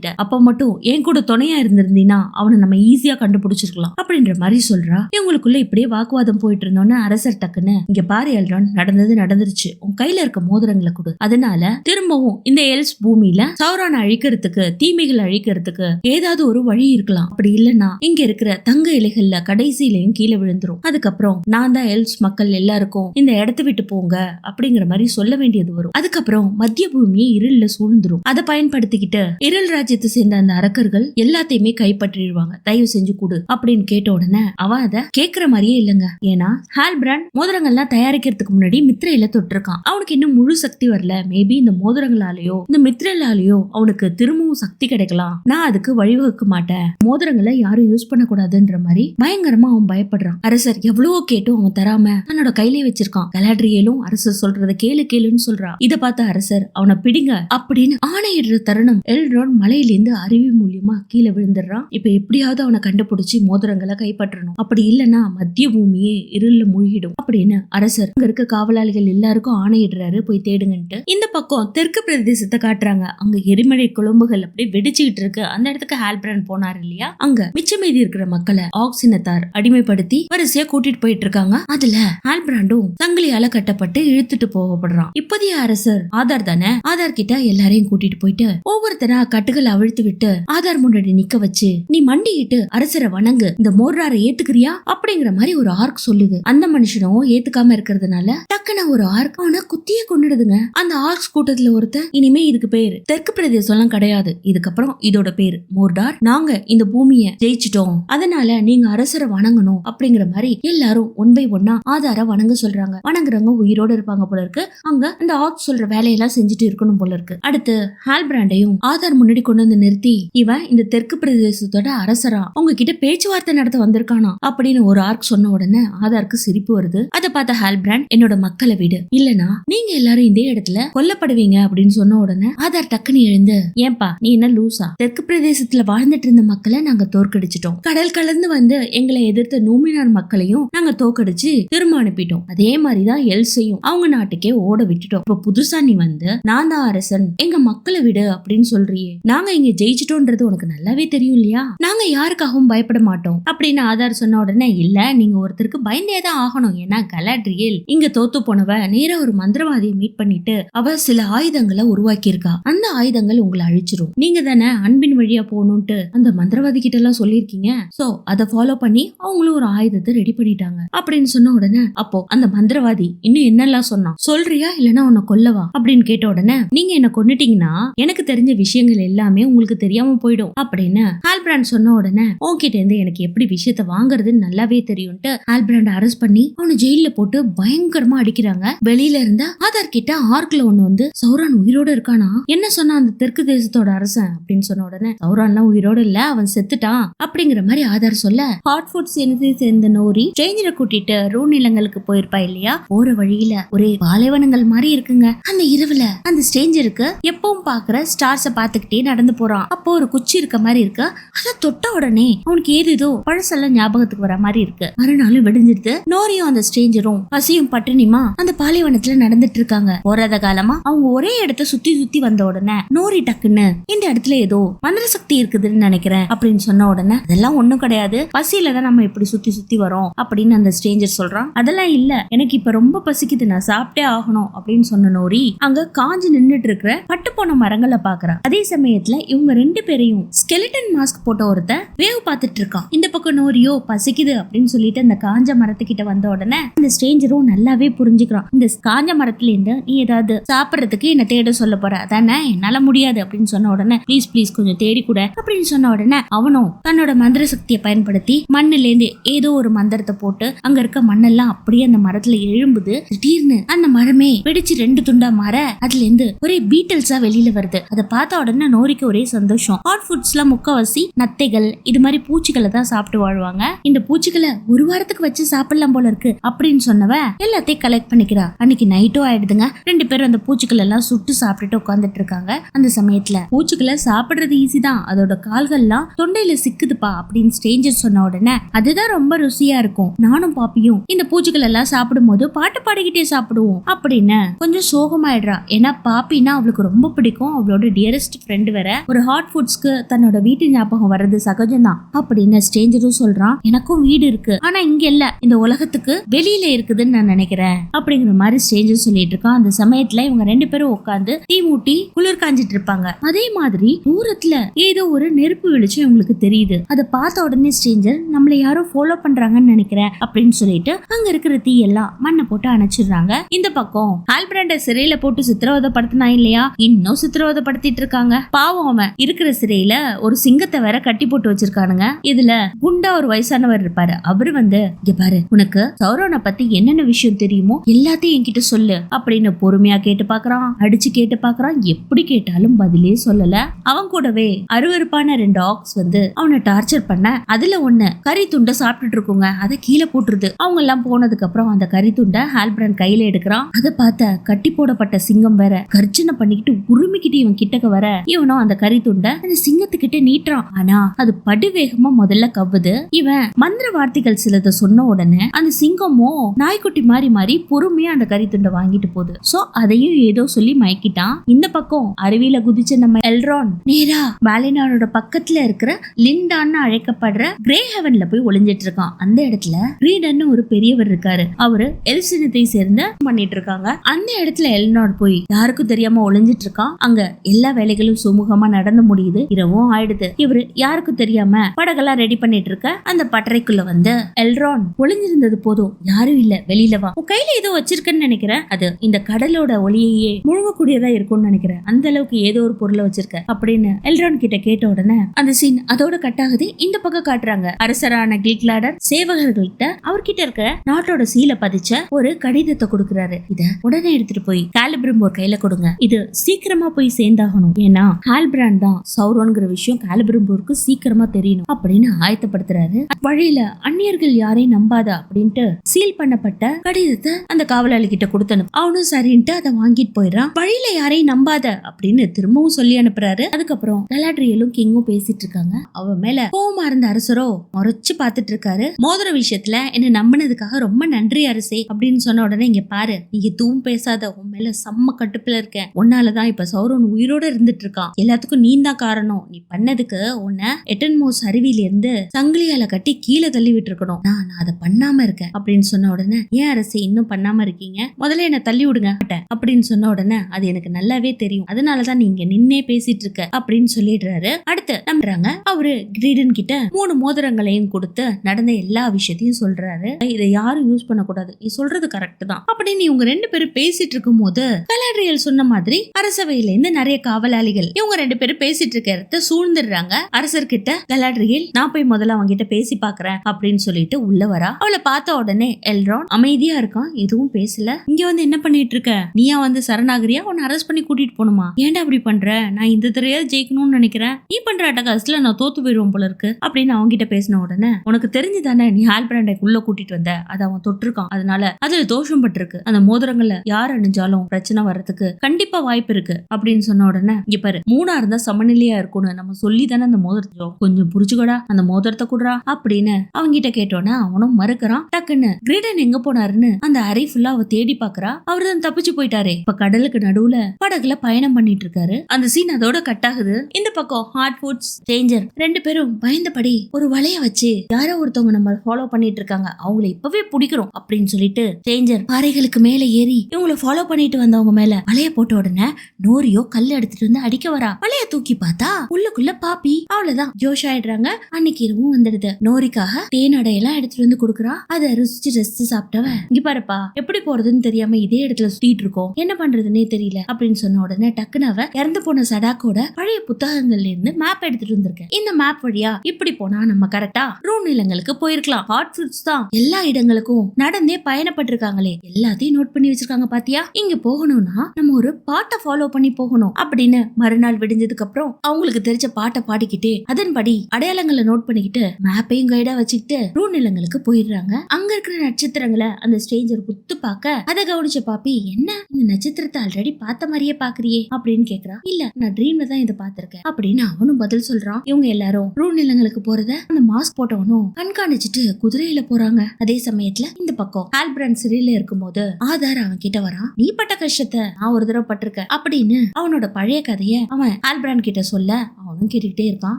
பின்வாங்கிட்ட அப்ப மட்டும் என் கூட துணையா இருந்திருந்தீனா அவனை நம்ம ஈஸியா கண்டுபிடிச்சிருக்கலாம். அப்படின்ற மாதிரி சொல்றா. இவங்களுக்குள்ள இப்படியே வாக்குவாதம் போயிட்டு இருந்தோன்னு அரசர் டக்குன்னு இங்க பாரு எல்ரான் நடந்தது நடந்துருச்சு. உன் கையில இருக்க மோதிரங்களை கொடு. அதனால திரும்பவும் இந்த எல்ஸ் பூமியில சௌரான அழிக்கிறதுக்கு தீமைகள் அழிக்கிறதுக்கு ஏதாவது ஒரு வழி இருக்கலாம். அப்படி இல்லைன்னா இங்க இருக்கிற தங்க இலைகள்ல கடைசியிலையும் கீழே விழுந்துரும். அதுக்கப்புறம் நான் தான் எல்ஸ் மக்கள் எல்லாருக்கும் இந்த இடத்த விட்டு போங்க அப்படிங்கிற மாதிரி சொல்ல வேண்டியது வரும். அதுக்கப்புறம் மத்திய பூமியை இருள்ல சூழ்ந்துரும். அதை பயன்படுத்திக்கிட்டு இருள் ராஜ்யத்தை சேர்ந்த அந்த அரக்கர்கள் எல்லாத்தையுமே கைப்பற்றிடுவாங்க. தயவு செஞ்சு கொடு அப்படின்னு கேட்ட உடனே அவன் அதை கேக்குற மாதிரியே இல்லைங்க. ஏன்னா ஹால்பிராண்ட் மோதிரங்கள்லாம் தயாரிக்கிறதுக்கு முன்னாடி மித்ரையில தொட்டிருக்கான். அவனுக்கு இன்னும் முழு சக்தி வரல. மேபி இந்த மோதிரங்களாலேயோ இந்த மித்ரலாலேயோ அவனுக்கு திரும்பவும் சக்தி கிடைக்கலாம். நான் அதுக்கு வழிவகுக்க மாட்டேன். மோதிரங்களை யாரும் யூஸ் பண்ணக்கூடாதுன்ற மாதிரி பயங்கரமா அவன் பயப்படுறான். அரசர் எவ்வளவோ கேட்டும் அவன் தராம தன்னோட கையிலே வச்சிருக்கான். கலாட்ரியலும் அரசர் சொல்றத கேளு கேளுன்னு சொல்றான் இதை பார்த்த அரசர் அவனை பிடிங்க அப்படின்னு ஆணையிடுற தருணம். எல்ரோன் மலை தரையிலேருந்து அருவி மூலியமா கீழே விழுந்துடுறான். இப்ப எப்படியாவது அவனை கண்டுபிடிச்சு மோதிரங்களை கைப்பற்றணும். அப்படி இல்லைன்னா மத்திய பூமியே இருள்ல மூழ்கிடும். அப்படின்னு அரசர் அங்க இருக்க காவலாளிகள் எல்லாருக்கும் ஆணையிடுறாரு. போய் தேடுங்கன்ட்டு. இந்த பக்கம் தெற்கு பிரதேசத்தை காட்டுறாங்க. அங்க எரிமலை குழம்புகள் அப்படியே வெடிச்சுக்கிட்டு இருக்கு. அந்த இடத்துக்கு ஹால்பிரன் போனார் இல்லையா? அங்க மிச்சம் மீதி இருக்கிற மக்களை ஆக்சினத்தார் அடிமைப்படுத்தி வரிசையா கூட்டிட்டு போயிட்டு இருக்காங்க. அதுல ஹால்பிராண்டும் சங்கிலியால கட்டப்பட்டு இழுத்துட்டு போகப்படுறான். இப்போதைய அரசர் ஆதார் தானே? ஆதார் கிட்ட எல்லாரையும் கூட்டிட்டு போயிட்டு ஒவ்வொருத்தரா கட்டுகளை அவிழ்த்து விட்டு ஆதார் முன்னாடி நிக்க வச்சு நீ மண்டிட்டு அரசரை வணங்கு இந்த மோர்ராரை ஏத்துக்கிறியா? அப்படிங்கிற மாதிரி ஒரு ஆர்க் சொல்லுது. அந்த மனுஷனும் ஏத்துக்காம இருக்கிறதுனால டக்குன ஒரு ஆர்க் அவனை குத்தியே கொண்டுடுதுங்க அந்த ஆர்க்ஸ் கூட்டத்துல ஒருத்தன் இனிமே இதுக்கு பேரு தெற்கு பிரதேசம்லாம் கிடையாது. இதுக்கப்புறம் இதோட பேரு மோர்டார். நாங்க இந்த பூமிய ஜெயிச்சிட்டோம். அதனால நீங்க அரசரை வணங்கணும். அப்படிங்கிற மாதிரி எல்லாரும் ஒன் பை ஒன்னா ஆதார வணங்க சொல்றாங்க. வணங்குறவங்க உயிரோட இருப்பாங்க போல இருக்கு. அங்க அந்த ஆர்க் சொல்ற வேலையெல்லாம் செஞ்சுட்டு இருக்கணும் போல இருக்கு. அடுத்து ஹால்பிராண்டையும் ஆதார் முன்னாடி கொண்டு வந்து நிறுத்தி இவன் இந்த தெற்கு பிரதேசத்தோட அரசரா? உங்ககிட்ட பேச்சுவார்த்தை நடத்த வந்திருக்கானா? அப்படின்னு ஒரு ஆர்க் சொன்ன உடனே ஆதார்க்கு சிரிப்பு வருது. அதை பார்த்த ஹால்பிராண்ட் என்னோட மக்களை விடு. இல்லனா நீங்க எல்லாரும் இதே இடத்துல கொல்லப்படுவீங்க அப்படின்னு சொன்ன உடனே ஆதார் டக்குன்னு எழுந்து ஏன்பா நீ என்ன லூசா? தெற்கு பிரதேசத்துல வாழ்ந்துட்டு இருந்த மக்களை நாங்க தோற்கடிச்சிட்டோம். கடல் கலந்து வந்து எங்களை எதிர்த்த நூமினார் மக்களையும் நாங்க தோற்கடிச்சு திரும்ப அனுப்பிட்டோம். அதே மாதிரிதான் எல்சையும் அவங்க நாட்டுக்கே ஓட விட்டுட்டோம். இப்ப புதுசா நீ வந்து நான் தான் அரசன். எங்க மக்களை விடு அப்படின்னு சொல்றியே. நாங்க இங்க ஜெயிச்சிட்டோன்றது உனக்கு நல்லாவே தெரியும் இல்லையா? நாங்க யாருக்காகவும் பயப்பட மாட்டோம். அப்படின்னு ஆதார் சொன்ன உடனே இல்ல நீங்க ஒருத்தருக்கு பயந்தே தான் ஆகணும். ஏன்னா கலாட்ரியல் இங்க தோத்து போனவ நேரா ஒரு மந்திரவாதியை மீட் பண்ணிட்டு அவ சில ஆயுதங்களை உருவாக்கி இருக்கா அந்த ஆயுதங்கள் உங்களை அழிச்சிரும். நீங்க தானே அன்பின் வழியா போகணும்ட்டு அந்த மந்திரவாதி கிட்ட எல்லாம் சொல்லியிருக்கீங்க. சோ அதை ஃபாலோ பண்ணி அவங்களும் ஒரு ஆயுதத்தை ரெடி பண்ணிட்டாங்க. அப்படின்னு சொன்ன உடனே அப்போ அந்த மந்திரவாதி இன்னும் என்னெல்லாம் சொன்னான்? சொல்றியா? இல்லனா உன்னை கொல்லவா? அப்படின்னு கேட்ட உடனே நீங்க என்ன கொண்டுட்டீங்கன்னா எனக்கு தெரிஞ்ச விஷயங்கள் எல்லாமே உங்களுக்கு தெரியாம போயிடும். அப்படின்னு ஆல்பிராண்ட் சொன்ன உடனே உன்கிட்ட இருந்து எனக்கு எப்படி விஷயத்த வாங்குறதுன்னு நல்லாவே தெரியும்ட்டு ஆல்பிராண்ட் அரெஸ்ட் பண்ணி அவனை ஜெயில போட்டு பயங்கரமா அடிக்கிறாங்க. வெளியில இருந்த ஆதார் கிட்ட ஆர்க்ல ஒண்ணு வந்து சௌரான் உயிரோட இருக்கானா? என்ன சொன்னா அந்த தெற்கு தேசத்தோட அரசன்? அப்படின்னு சொன்ன உடனே சௌரான்லாம் உயிரோட இல்ல அவன் செத்துட்டான். அப்படிங்கிற மாதிரி ஆதார் சொல்ல ஹாட் ஃபுட்ஸ் இனத்தை சேர்ந்த நோரி ஸ்ட்ரேஞ்சரை கூட்டிட்டு ரூ நிலங்களுக்கு போயிருப்பா இல்லையா? போற வழியில ஒரே பாலைவனங்கள் மாதிரி இருக்குங்க. அந்த இரவுல அந்த ஸ்ட்ரேஞ்சருக்கு எப்பவும் பாக்குற ஸ்டார்ஸ பாத்துக்கிட்டே நடந்து போறான். அப்போ ஒரு குச்சி இருக்க மாதிரி இருக்கு. அத தொட்ட உடனே அவனுக்கு ஏதேதோ பழசெல்லாம் ஞாபகத்துக்கு வர மாதிரி இருக்கு. மறுநாளும் விடிஞ்சிருது நோரியும் அந்த ஸ்ட்ரேஞ்சரும் பசியும் பட்டினியுமா அந்த பாலைவனத்துல நடந்துட்டு இருக்காங்க. போறாத காலமா அவங்க ஒரே இடத்த சுத்தி சுத்தி வந்த உடனே நோரி டக்குன்னு இந்த இடத்துல ஏதோ மந்திர சக்தி இருக்குதுன்னு நினைக்கிறேன் அப்படின்னு சொன்ன உடனே அதெல்லாம் ஒண்ணும் கிடையாது. பசியில தான் நம்ம இப்படி சுத்தி சுத்தி வரோம் அப்படின்னு அந்த ஸ்ட்ரேஞ்சர் சொல்றான். அதெல்லாம் இல்ல. எனக்கு இப்ப ரொம்ப பசிக்குது. நான் சாப்பிட்டே ஆகணும் அப்படின்னு சொன்ன நோரி அங்க காஞ்சு நின்னுட்டு இருக்கிற பட்டு போன மரங்களை பாக்குறான். அதே சமயத்துல இவங்க ரெண்டு பேரையும் ஸ்கெலிட்டன் மாஸ்க் போட்ட ஒருத்தன் வேவ் பார்த்துட்டு இருக்கான். இந்த பக்கம் நோரியோ பசிக்குது அப்படின்னு சொல்லிட்டு அந்த காஞ்ச மரத்துக்கிட்ட வந்த உடனே இந்த ஸ்ட்ரேஞ்சரும் நல்லாவே புரிஞ்சுக்கிறான். இந்த காஞ்ச மரத்துல இருந்து நீ ஏதாவது சாப்பிடுறதுக்கு என்ன தேட சொல்ல போற. அதானே? என்னால முடியாது அப்படின்னு சொன்ன உடனே ப்ளீஸ் ப்ளீஸ் கொஞ்சம் தேடி கூட. அப்படின்னு சொன்ன உடனே அவனும் தன்னோட மந்திர சக்தியை பயன்படுத்தி மண்ணுல இருந்து ஏதோ ஒரு மந்திரத்தை போட்டு அங்க இருக்க மண்ணெல்லாம் அப்படியே அந்த மரத்துல எழும்புது. திடீர்னு அந்த மரமே வெடிச்சு ரெண்டு துண்டா மாற அதுல இருந்து ஒரே பீட்டல்ஸா வெளியில வருது. அதை பார்த்த உடனே நோரிக்கு ஒரே சந்தோஷம். ஹாட் ஃபுட்ஸ்ல முக்கவாசி நத்தைகள் இது மாதிரி பூச்சிகளை தான் சாப்பிட்டு வாழ்வாங்க. இந்த பூச்சிகளை ஒரு வாரத்துக்கு வச்சு சாப்பிடலாம் போல இருக்கு அப்படின்னு சொன்னவ எல்லாத்தையும் கலெக்ட் பண்ணிக்கிறா. அன்னைக்கு நைட்டும் ஆயிடுதுங்க. ரெண்டு பேரும் அந்த பூச்சிகள் எல்லாம் சுட்டு சாப்பிட்டுட்டு உட்காந்துட்டு இருக்காங்க. அந்த சமயத்துல பூச்சிகளை சாப்பிடுறது ஈஸி தான். அதோட கால்கள்லாம் தொண்டையில சிக்குதுப்பா அப்படின்னு ஸ்ட்ரேஞ்சர் சொன்ன உடனே அதுதான் ரொம்ப ருசியா இருக்கும். நானும் பாப்பியும் இந்த பூச்சிகள் எல்லாம் சாப்பிடும்போது பாட்டு பாடிக்கிட்டே சாப்பிடுவோம் அப்படின்னு கொஞ்சம் சோகமாயிடுறா. ஏன்னா பாப்பினா அவளுக்கு ரொம்ப பிடிக்கும். அவளோட டியரஸ்ட் ஃப்ரெண்டு வேற. ஒரு ஹாட் ஃபுட்ஸ்க்கு தன்னோட வீட்டு ஞாபகம் வர்றது சகஜம்தான். அப்படின்னு ஸ்ட்ரேஞ்சரும் சொல்றான். எனக்கும் வீடு இருக்கு. ஆனா இங்க இல்ல. இந்த உலகத்துக்கு வெளியில இருக்குதுன்னு நான் நினைக்கிறேன். அப்படிங்கிற மாதிரி ஸ்ட்ரேஞ்சர் சொல்லிட்டு இருக்கான். அந்த சமயத்துல இவங்க ரெண்டு பேரும் உட்காந்து தீ மூட்டி குளிர் காஞ்சிட்டு இருப்பாங்க. அதே மாதிரி தூரத்துல ஏதோ ஒரு நெருப்பு வெளிச்சம் இவங்களுக்கு தெரியுது. அதை பார்த்த உடனே ஸ்ட்ரேஞ்சர் நம்மள யாரோ ஃபாலோ பண்றாங்கன்னு நினைக்கிறேன். அப்படின்னு சொல்லிட்டு அங்க இருக்கிற தீ எல்லாம் மண்ணை போட்டு அணைச்சிடுறாங்க. இந்த பக்கம் ஆல்பிரண்ட சிறையில போட்டு சித்திரவதைப்படுத்தினா இல்லையா? இன்னும் சித்திரவதைப்படுத்திட்டு இருக்காங்க. பாவம் அவன் இருக்கிற சிறையில ஒரு சிங்கத்தை வேற கட்டி போட்டு வச்சிருக்கானுங்க. இதுல குண்டா ஒரு வயசானவர் இருப்பாரு. அவரு வந்து இங்க பாரு உனக்கு சௌரவனை பத்தி என்னென்ன விஷயம் தெரியுமோ எல்லாத்தையும் என்கிட்ட சொல்லு அப்படின்னு பொறுமையா கேட்டு பாக்குறான். அடிச்சு கேட்டு பாக்குறான். எப்படி கேட்டாலும் பதிலே சொல்லல. அவன் கூடவே அருவருப்பான ரெண்டு ஆக்ஸ் வந்து அவனை டார்ச்சர் பண்ண அதுல ஒண்ணு கறி துண்டை சாப்பிட்டுட்டு இருக்குங்க. அதை கீழே போட்டுருது. அவங்க எல்லாம் போனதுக்கு அப்புறம் அந்த கறி துண்டை ஹால்பிரன் கையில எடுக்கிறான். அதை பார்த்த கட்டி போடப்பட்ட சிங்கம் வேற கர்ஜனை பண்ணிக்கிட்டு உருமிக்கிட்டு இவன் கிட்டக்க வர இவனும் அந்த அந்த கறி துண்டை அந்த சிங்கத்துக்கிட்ட நீட்டுறான். ஆனா அது படுவேகமா முதல்ல கவ்வுது. இவன் மந்திர வார்த்தைகள் சிலதை சொன்ன உடனே அந்த சிங்கமோ நாய்க்குட்டி மாறி மாறி பொறுமையா அந்த கறி துண்டை வாங்கிட்டு போகுது. சோ அதையும் ஏதோ சொல்லி மயக்கிட்டான். இந்த பக்கம் அருவியில குதிச்ச நம்ம எல்ரான் நேரா பாலினானோட பக்கத்துல இருக்கிற லிண்டான்னு அழைக்கப்படுற கிரே ஹெவன்ல போய் ஒளிஞ்சிட்டு இருக்கான். அந்த இடத்துல ரீடன்னு ஒரு பெரியவர் இருக்காரு. அவரு எல்சினத்தை சேர்ந்த பண்ணிட்டு இருக்காங்க. அந்த இடத்துல எல்நாட் போய் யாருக்கும் தெரியாம ஒளிஞ்சிட்டு இருக்கான். அங்க எல்லா வேலைகளும் சுமூகமா நடந்து முடியுது. இரவும் ஆயிடுது. இவரு யாருக்கும் தெரியாம படகெல்லாம் ரெடி பண்ணிட்டு இருக்க அந்த பட்டறைக்குள்ள வந்து எல்ரான் ஒளிஞ்சிருந்தது போதும். யாரும் இல்ல. வெளியில வா. உன் கையில ஏதோ வச்சிருக்கேன்னு நினைக்கிறேன். அது இந்த கடலோட ஒளியையே முழுங்கக்கூடியதா இருக்கும்னு நினைக்கிறேன். அந்த அளவுக்கு ஏதோ ஒரு பொருளை வச்சிருக்க. அப்படின்னு எல்ரான் கிட்ட கேட்ட உடனே அந்த சீன் அதோட கட் ஆகுது. இந்த பக்கம் காட்டுறாங்க. அரசரான கிளிக்லாடர் சேவகர்கள்ட்ட அவர்கிட்ட இருக்க நாட்டோட சீல பதிச்ச ஒரு கடிதத்தை கொடுக்கறாரு. இத உடனே எடுத்துட்டு போய் காலிபிரம்போர் கையில கொடுங்க. இது சீக்கிரமா போய் சேர்ந்தாகணும். ஏன்னா ஹால்பிராண்ட் தான் சௌரோன்கிற விஷயம் காலிபிரம்போருக்கு சீக்கிரமா தெரியணும் அப்படின்னு ஆயத்தப்படுத்துறாரு. வழியில அந்நியர்கள் யாரையும் நம்பாத அப்படின்ட்டு சீல் பண்ணப்பட்ட கடிதத்தை அந்த காவலாளி கிட்ட கொடுத்தனு அவனும் சரின்ட்டு அதை வாங்கிட்டு போயிடுறான். வழியில யாரையும் நம்பாத அப்படின்னு திரும்பவும் சொல்லி அனுப்புறாரு. அதுக்கப்புறம் கலாட்ரியலும் கிங்கும் பேசிட்டு இருக்காங்க. அவன் மேல கோவமா இருந்த அரசரோ முறைச்சு பாத்துட்டு இருக்காரு. மோதிர விஷயத்துல என்ன நம்பினதுக்காக ரொம்ப நன்றி அரசே அப்படின்னு சொன்ன உடனே இங்க பாரு நீ எதுவும் பேசாத உன் மேல செம்ம கட்டுப்புல இருக்கேன். உன்னாலதான் இப்ப சௌரன் உயிரோட இருந்துட்டு இருக்கான். எல்லாத்துக்கும் நீ தான் காரணம். நீ பண்ணதுக்கு உன்னை எட்டன்மோஸ் அருவியில இருந்து சங்கிலியால கட்டி கீழே தள்ளி விட்டுருக்கணும். நான் நான் அதை பண்ணாம இருக்கேன் அப்படின்னு சொன்ன உடனே ஏன் அரசு இன்னும் பண்ணாம இருக்கீங்க? முதல்ல என்ன தள்ளி விடுங்க. அப்படின்னு சொன்ன உடனே அது எனக்கு நல்லாவே தெரியும். அதனாலதான் நீங்க நின்னே பேசிட்டு இருக்க. அப்படின்னு சொல்லிடுறாரு. அடுத்து நம்புறாங்க. அவரு கிரீடன் கிட்ட மூணு மோதிரங்களையும் கொடுத்து நடந்த எல்லா விஷயத்தையும் சொல்றாரு. இதை யாரும் யூஸ் பண்ணக்கூடாது. நீ சொல்றது கரெக்ட் தான். அப்படின்னு இவங்க ரெண்டு பேரும் பேசிட்டு இருக்கும் போது கலாட்ரியல் சொன்ன மாதிரி அரசவையில இருந்து நிறைய காவலாளிகள் இவங்க ரெண்டு பேரும் பேசிட்டு இருக்கிறத சூழ்ந்துடுறாங்க. அரசர்கிட்ட கலாட்ரியில் நான் போய் முதல்ல அவங்க கிட்ட பேசி பாக்குறேன் அப்படின்னு சொல்லிட்டு உள்ள வரா. அவளை பார்த்த உடனே எல்ரான் அமைதியா இருக்கான் எதுவும் பேசல. இங்க வந்து என்ன பண்ணிட்டு இருக்க? நீயா வந்து சரணாகரியா உன்னை அரெஸ்ட் பண்ணி கூட்டிட்டு போகணுமா ஏன்டா அப்படி பண்ற? நான் இந்த தடவையாவது ஜெயிக்கணும்னு நினைக்கிறேன். நீ பண்ற அட்டகாசத்துல நான் தோத்து போயிடுவோம் போல இருக்கு அப்படின்னு அவங்க கிட்ட பேசின உடனே உனக்கு தெரிஞ்சுதானே நீ ஹால் பிராண்டை உள்ள கூட்டிட்டு வந்த? அது அவன் தொட்டிருக்கான். அதனால அதுல தோஷம் பட்டிருக்கு. அந்த மோதிரங்கள்ல யார் அணிஞ்சாலும் பிரச்சனை வர்றதுக்கு கண்டிப்பா வாய்ப்பு இருக்கு அப்படின்னு சொன்ன உடனே இங்க பாரு மூணு இருந்தா சமநிலையா இருக்கும்னு நம்ம சொல்லி தானே அந்த மோதிரத்தை கொஞ்சம் புரிச்சுக்கடா அந்த மோதிரத்தை குடுறா அப்படின்னு அவங்க கிட்ட கேட்டோன்னே அவனும் மறுக்கிறான். டக்குன்னு கிரீடன் எங்க போனாருன்னு அந்த அறை ஃபுல்லா அவ தேடி பாக்குறா. அவர் தான் தப்பிச்சு போயிட்டாரே. இப்ப கடலுக்கு நடுவுல படகுல பயணம் பண்ணிட்டு இருக்காரு அந்த சீன் அதோட கட் ஆகுது. இந்த பக்கம் ஹார்ட் ஃபுட்ஸ் டேஞ்சர் ரெண்டு பேரும் பயந்தபடி ஒரு வலைய வச்சு யாரோ ஒருத்தவங்க நம்ம ஃபாலோ பண்ணிட்டு இருக்காங்க அவங்கள இப்பவே பிடிக்கிறோம் அப்படின்னு சொல்லிட்டு டேஞ்சர் பாறைகளுக்கு மேல ஏறி இவங்கள ஃபாலோ பண்ணிட்டு வந்தவங்க மேல வலைய போட்ட உடனே நோரியோ கல் எடுத்துட்டு வந்து அடிக்க வரா. வலைய தூக்கி பார்த்தா உள்ளுக்குள்ள பாப்பி. அவ்வளவுதான். ஜோஷ் ஆயிடுறாங்க. அன்னைக்கு இரவும் வந்துடுது. நோரிக்காக தேன் எல்லாம் எடுத்துட்டு வந்து கொடுக்குறா. அதை ருசிச்சு ரசிச்சு சாப்பிட்டவ இங்க பாருப்பா எப்படி போறதுன்னு தெரியாம இதே இடத்துல சுத்திட்டு இருக்கோம். என்ன பண்றதுன்னே தெரியல அப்படின்னு சொன்ன உடனே டக்குனவ இறந்து போன சடாக்கோட பழைய புத்தகங்கள்ல இருந்து மேப் எடுத்துட்டு வந்திருக்கேன் இந்த மேப் வழியா இப்படி போனா நம்ம கரெக்டா ரூம் நிலங்களுக்கு போயிருக்கலாம். ஹாட் ஃப்ரூட்ஸ் தான். எல்லா இடங்களுக்கும் நடந்தே பயணப்பட்டிருக்காங்களே. எல்லாத்தையும் நோட் பண்ணி வச்சிருக்காங்க பாத்தியா? இங்க போகணும்னா நம்ம ஒரு பாட்டை ஃபாலோ பண்ணி போகணும் அப்படின்னு மறுநாள் விடிஞ்சதுக்கு அப்புறம் அவங்களுக்கு தெரிஞ்ச பாட்டை பாடிக்கிட்டே அதன்படி அடையாளங்களை நோட் பண்ணிக்கிட்டு மேப்பையும் கைடா வச்சுக்கிட்டு ரூ நிலங்களுக்கு போயிடுறாங்க. அங்க இருக்கிற நட்சத்திரங்களை அந்த ஸ்ட்ரேஞ்சர் குத்து பார்க்க அதை கவனிச்ச பாப்பி என்ன? இந்த நட்சத்திரத்தை ஆல்ரெடி பார்த்த மாதிரியே பாக்குறியே அப்படின்னு கேக்குறா இல்ல நான் ட்ரீம்ல தான் இதை பார்த்திருக்கேன். அப்படின்னு அவனும் பதில் சொல்றான். இவங்க எல்லாரும் ரூ நிலங்களுக்கு போறத அந்த மாஸ்க் போட்டவனும் கண்காணிச்சிட்டு குதிரையில போறாங்க. அதே சமயத்துல இந்த பக்கம் ஆல்பிரண்ட் சிறையில இருக்கும்போது ஆதார் அவன் கிட்ட வரான். நீ பட்ட கஷ்டத்தை நான் ஒரு தடவை பட்டிருக்க அப்படின்னு அவனோட பழைய கதைய அவன் ஆல்பிரான் கிட்ட சொல்ல அவனும் கேட்டுக்கிட்டே இருக்கான்.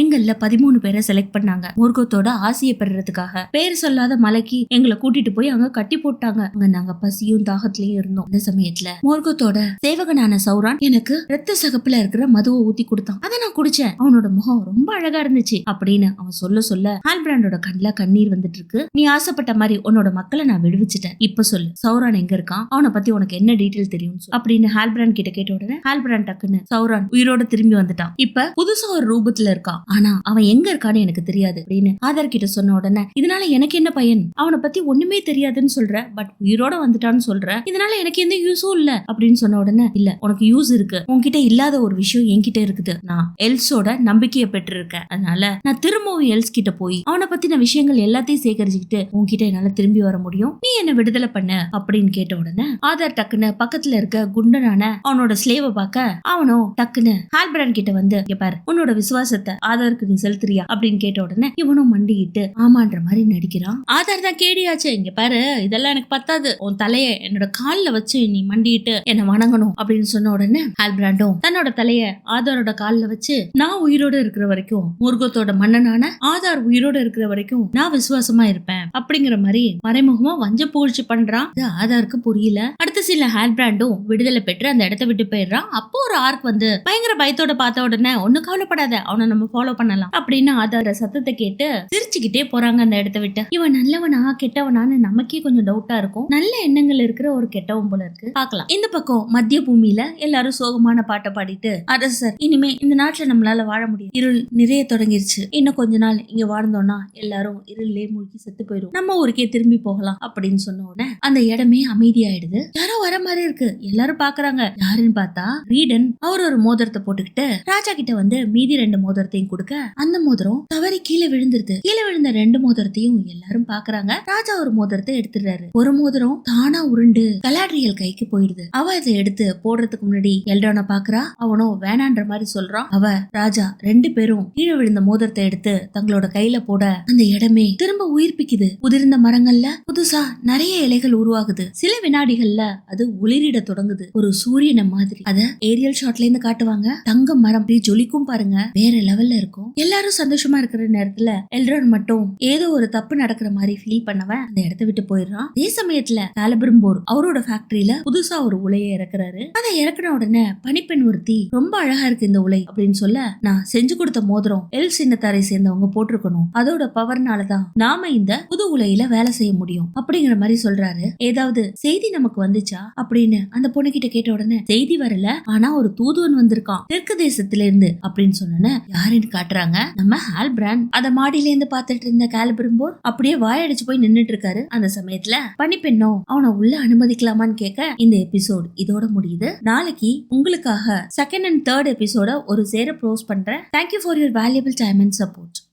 எங்கள்ல பதிமூணு பேரை செலக்ட் பண்ணாங்க. முருகத்தோட ஆசையை பெறறதுக்காக. பேர் சொல்லாத மலைக்கு எங்களை கூட்டிட்டு போய் அங்க கட்டி போட்டாங்க. அங்க நாங்க பசியும் தாகத்திலயும் இருந்தோம். அந்த சமயத்துல முருகத்தோட சேவகனான சௌரான் எனக்கு ரத்த சகப்புல இருக்கிற மதுவை ஊத்தி கொடுத்தான். அதை நான் குடிச்சேன். அவனோட முகம் ரொம்ப அழகா இருந்துச்சு. அப்படின்னு அவன் சொல்ல சொல்ல ஹால்பிராண்டோட கண்ணுல கண்ணீர் வந்துட்டு இருக்கு. நீ ஆசைப்பட்ட மாதிரி உன்னோட மக்களை நான் விடுவிச்சிட்டேன். இப்ப சொல்லு சௌரான் எங்க இருக்கான்? அவனை பத்தி உனக்கு என்ன டீட்டெயில் தெரியும் அப்படின்னு ஹால்பிராண்ட் கிட்ட கேட்ட உடனே ஹால்பிராண்ட் டக்குன்னு சௌரான் உயிரோட திரும்பி வந்துட்டான். இப்ப புதுசா ஒரு ரூபத்துல இருக்கான். ஆனா அவன் எங்க இருக்கான்னு எனக்கு தெரியாது அப்படின்னு ஆதார் கிட்ட சொன்ன உடனே இதனால எனக்கு என்ன பயன்? அவனை பத்தி ஒண்ணுமே தெரியாதுன்னு சொல்ற பட் உயிரோட வந்துட்டான்னு சொல்ற. இதனால எனக்கு எந்த யூஸும் இல்ல. அப்படின்னு சொன்ன உடனே இல்ல உனக்கு யூஸ் இருக்கு. உன்கிட்ட இல்லாத ஒரு விஷயம் என்கிட்ட இருக்குது. நான் எல்ஸோட நம்பிக்கையை பெற்றிருக்கேன். அதனால நான் திரும்பவும் எல்ஸ் கிட்ட போய் அவனை பத்தின விஷயங்கள் எல்லாத்தையும் சேகரிச்சுக்கிட்டு உன்கிட்ட என்னால திரும்பி வர முடியும். நீ என்ன விடுதலை பண்ண. அப்படின்னு கேட்ட உடனே ஆதார் டக்குன்னு பக்கத்துல இருக்க குண்டனான அவனோட ஸ்லேவை பார்க்க அவனும் டக்குன்னு ஹால்பிரான் கிட்ட வந்து பாரு உன்னோட விசுவாசத்தை ஆதாருக்கு நீ செலுத்துறியா? அப்படின்னு கேட்ட உடனே இவனும் மண்டிக்கிட்டு ஆமான்ற மாதிரி நடிக்கிறான். ஆதார் தான் கேடியாச்சு இங்க பாரு இதெல்லாம் எனக்கு பத்தாது. உன் தலைய என்னோட கால்ல வச்சு நீ மண்டிட்டு என்ன வணங்கணும். அப்படின்னு சொன்ன உடனே ஆல்பிராண்டும் தன்னோட தலைய ஆதாரோட கால்ல வச்சு நான் உயிரோட இருக்கிற வரைக்கும் முருகத்தோட மன்னனான ஆதார் உயிரோட இருக்கிற வரைக்கும் நான் விசுவாசமா இருப்பேன். அப்படிங்கிற மாதிரி மறைமுகமா வஞ்ச புகழ்ச்சி பண்றான். இது ஆதாருக்கு புரியல. அடுத்த சில ஹேர் பிராண்டும் விடுதலை பெற்று அந்த இடத்த விட்டு போயிடுறான். அப்போ ஒரு ஆர்க் வந்து பயங்கர பயத்தோட பார்த்த உடனே ஒண்ணு பயப்படாத அவனை நம்ம ஃபாலோ பண்ணலாம். அப்படின்னு ஆதார சத்தத்தை கேட்டு சிரிச்சுக்கிட்டே போறாங்க அந்த இடத்த விட்டு. இவன் நல்லவனா கெட்டவனான்னு நமக்கே கொஞ்சம் டவுட்டா இருக்கும். நல்ல எண்ணங்கள் இருக்கிற ஒரு கெட்டவன் போல இருக்கு. பாக்கலாம் இந்த பக்கம் மத்திய பூமியில எல்லாரும் சோகமான பாட்டை பாடிட்டு அரசர் இனிமே இந்த நாட்டுல நம்மளால வாழ முடியும் இருள் நிறைய தொடங்கிருச்சு. இன்னும் கொஞ்ச நாள் இங்க வாழ்ந்தோம்னா எல்லாரும் இருளே மூழ்கி செத்து போயிடும் நம்ம ஊருக்கே திரும்பி போகலாம் அப்படின்னு சொன்ன உடனே அந்த இடமே அமைதியாயிடுது. யாரோ வர மாதிரி இருக்கு. எல்லாரும் பாக்குறாங்க யாருன்னு பார்த்தா ரீடன் அவர் ஒரு மோதிரத்தை போட்டுக்கிட்டு ராஜா கிட்ட வந்து மீதி ரெண்டு மோதிரத்தையும் கொடுக்க அந்த மோதிரம் தவறி கீழே விழுந்துருது. கீழே விழுந்த ரெண்டு மோதிரத்தையும் எல்லாரும் பாக்குறாங்க ராஜா ஒரு மோதிரத்தை எடுத்துடுறாரு. ஒரு மோதிரம் தானா உருண்டு கலாட்ரியல் கைக்கு போயிடுது. அவ இதை எடுத்து போடுறதுக்கு முன்னாடி எல்டான பாக்குறா. அவனும் வேணான்ற மாதிரி சொல்றான் அவ ராஜா ரெண்டு பேரும் கீழே விழுந்த மோதிரத்தை எடுத்து தங்களோட கையில போட அந்த இடமே திரும்ப உயிர்ப்பிக்குது. உதிர்ந்த மரங்கள்ல புதுசா நிறைய இலைகள் உருவாகுது. சில வினாடிகள்ல அது ஒளிரிட தொடங்குது. ஒரு சூரியனை மாதிரி. அத ஏரியல் ஷாட்ல இருந்து காட்டுவாங்க. தங்க மரம். ஜொலிக்கும் பாருங்க. வேற லெவல்ல இருக்கும். எல்லாரும் சந்தோஷமா இருக்கிற நேரத்துல எல்ரான் மட்டும் ஏதோ ஒரு தப்பு நடக்கிற மாதிரி ஃபீல் பண்ணவன் அந்த இடத்த விட்டு போயிடுறான். அதே சமயத்துல காலபிரம்போர் அவரோட ஃபேக்டரியில புதுசா ஒரு உலையை இறக்குறாரு. அதை இறக்குன உடனே பனிப்பெண் ஒருத்தி ரொம்ப அழகா இருக்கு இந்த உலை அப்படின்னு சொல்ல நான் செஞ்சு கொடுத்த மோதிரம் எல் சின்னத்தாரை சேர்ந்தவங்க போட்டிருக்கணும். அதோட பவர்னாலதான் நாம இந்த புது உலையில வேலை செய்ய முடியும். அப்படிங்கிற மாதிரி சொல்றாரு. ஏதாவது செய்தி நமக்கு வந்துச்சா? அப்படின்னு அந்த பொண்ணு கிட்ட கேட்ட உடனே செய்தி வரல. ஆனா ஒரு தூதுவன் வந்திருக்கான். தெற்கு தேசத்துல இருந்து அப்படின்னு சொன்னோன்னே யாருன்னு காட்டுறாங்க? நம்ம ஹால் பிராண்ட் அத மாடியில இருந்து பாத்துட்டு இருந்த காலபிரும்போர் அப்படியே வாயடிச்சு போய் நின்னுட்டு இருக்காரு. அந்த சமயத்துல பனிப்பெண்ணோ அவனை உள்ள அனுமதிக்கலாமான்னு கேட்க இந்த எபிசோட் இதோட முடியுது. நாளைக்கு உங்களுக்காக செகண்ட் அண்ட் தேர்ட் எபிசோட ஒரு சேர ப்ரோஸ் பண்றேன். Thank you for your valuable time and support